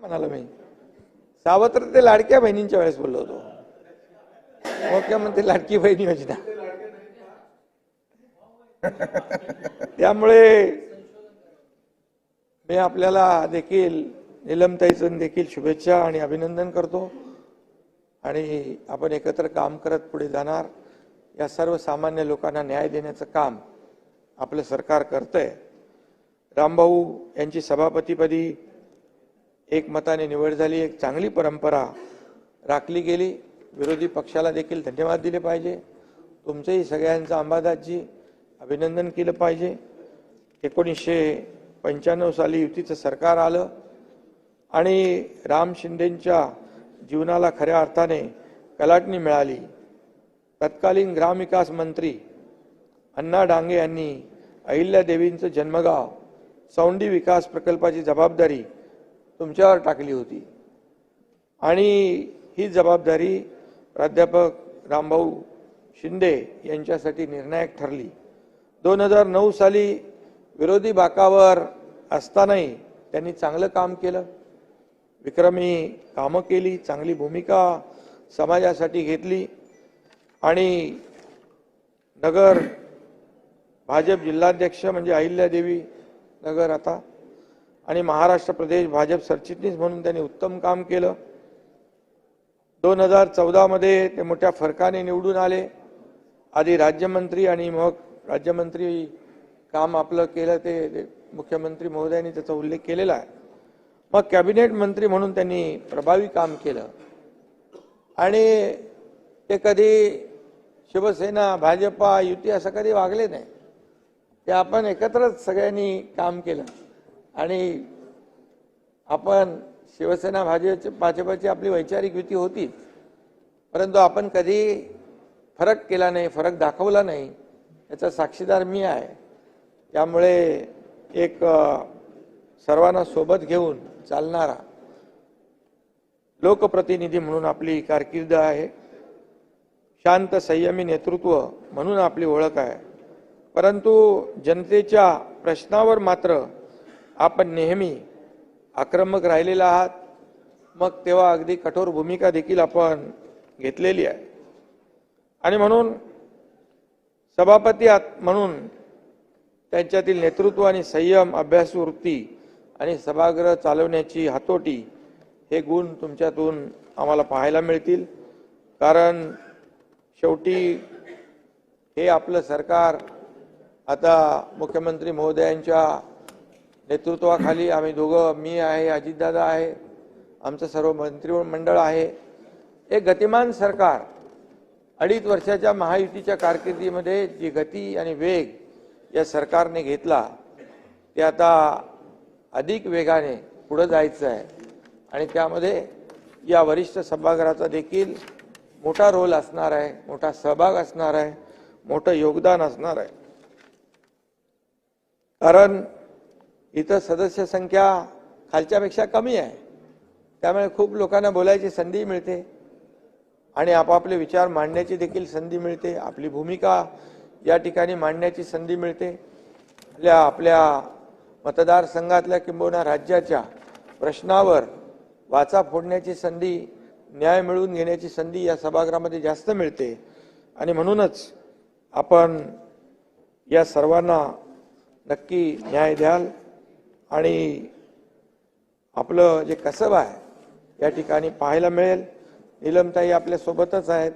म्हणाला मी? सावत्र ते लाडक्या बहिणींच्या वेळेस बोललो होतो. मुख्यमंत्री लाडकी बहीण योजना. त्यामुळे मी आपल्याला देखील निलमताईचं देखील शुभेच्छा आणि अभिनंदन करतो. आणि आपण एकत्र काम करत पुढे जाणार. या सर्वसामान्य लोकांना न्याय देण्याचं काम आपलं सरकार करतंय. रामभाऊ यांची सभापतीपदी एकमताने निवड झाली एक चांगली परंपरा राखली गेली. विरोधी पक्षाला देखील धन्यवाद दिले पाहिजे. तुमचंही सगळ्यांचं अंबादासजी अभिनंदन केलं पाहिजे. एकोणीसशे पंच्याण्णव साली युतीचं सरकार आलं आणि राम शिंदेंच्या जीवनाला खऱ्या अर्थाने कलाटणी मिळाली. तत्कालीन ग्रामविकास मंत्री अण्णा डांगे यांनी अहिल्यादेवींचं जन्मगाव सौंडी विकास प्रकल्पाची जबाबदारी तुमच्यावर टाकली होती. आणि ही जबाबदारी प्राध्यापक रामभाऊ शिंदे यांच्यासाठी निर्णायक ठरली. दोन हजार नऊ साली विरोधी बाकावर असतानाही त्यांनी चांगलं काम केलं. विक्रमी कामं केली चांगली भूमिका समाजासाठी घेतली. आणि नगर भाजप जिल्हाध्यक्ष म्हणजे अहिल्यादेवी नगर आता आणि महाराष्ट्र प्रदेश भाजप सरचिटणीस म्हणून त्यांनी उत्तम काम केलं. दोन हजार चौदामध्ये ते मोठ्या फरकाने निवडून आले. आधी राज्यमंत्री आणि मग राज्यमंत्री काम आपलं केलं ते ते मुख्यमंत्री महोदयांनी त्याचा उल्लेख केलेला आहे. मग कॅबिनेट मंत्री म्हणून त्यांनी प्रभावी काम केलं. आणि ते कधी शिवसेना भाजपा युती असं कधी वागले नाही. ते आपण एकत्रच सगळ्यांनी काम केलं. आणि आपण शिवसेना भाजपचे भाजपाची आपली वैचारिक युती होती. परंतु आपण कधी फरक केला नाही फरक दाखवला नाही याचा साक्षीदार मी आहे. त्यामुळे एक सर्वांना सोबत घेऊन चालणारा लोकप्रतिनिधी म्हणून आपली कारकीर्द आहे. शांत संयमी नेतृत्व म्हणून आपली ओळख आहे. परंतु जनतेच्या प्रश्नावर मात्र आपण नेहमी आक्रमक राहिलेला आहात मग तेव्हा अगदी कठोर भूमिका देखील आपण घेतलेली आहे. आणि म्हणून सभापती आत- म्हणून त्यांच्यातील नेतृत्व आणि संयम अभ्यासवृत्ती आणि सभागृह चालवण्याची हातोटी हे गुण तुमच्यातून आम्हाला पाहायला मिळतील. कारण शेवटी हे आपलं सरकार आता मुख्यमंत्री महोदयांच्या नेतृत्वाखाली आम्ही दोघं मी आहे अजितदादा आहे आमचं सर्व मंत्रिमंडळ आहे. एक गतिमान सरकार अडीच वर्षाच्या महायुतीच्या कारकिर्दीमध्ये जी गती आणि वेग या सरकारने घेतला ते आता अधिक वेगाने पुढं जायचं आहे. आणि त्यामध्ये या वरिष्ठ सभागृहाचा देखील मोठा रोल असणार आहे मोठा सहभाग असणार आहे मोठं योगदान असणार आहे. कारण इथं सदस्य संख्या खालच्यापेक्षा कमी आहे. त्यामुळे खूप लोकांना बोलायची संधी मिळते. आणि आपापले विचार मांडण्याची देखील संधी मिळते. आपली भूमिका या ठिकाणी मांडण्याची संधी मिळते. आपल्या आपल्या मतदारसंघातल्या किंबहुना राज्याच्या प्रश्नावर वाचा फोडण्याची संधी न्याय मिळवून घेण्याची संधी या सभागृहामध्ये जास्त मिळते. आणि म्हणूनच आपण या सर्वांना नक्की न्याय द्याल. आणि आपलं जे कसब आहे या ठिकाणी पाहायला मिळेल. निलमताई आपल्यासोबतच आहेत.